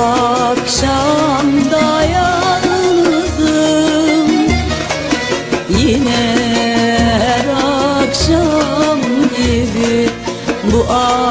akşamda yalnızım. Yine her akşam gibi bu akşam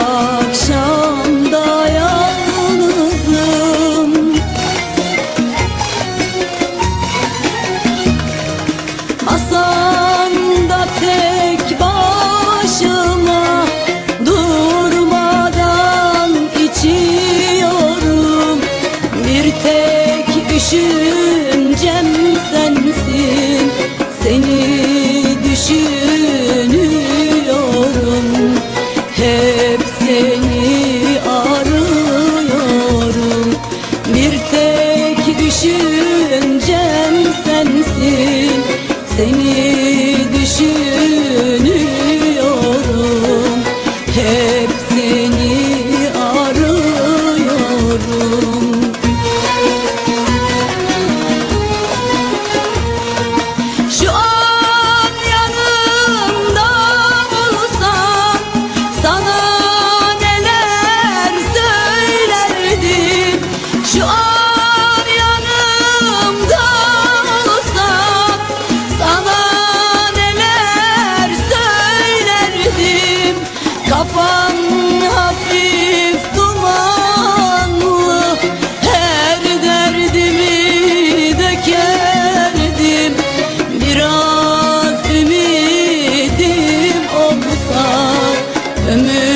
düşünüyorum Hey. Ömür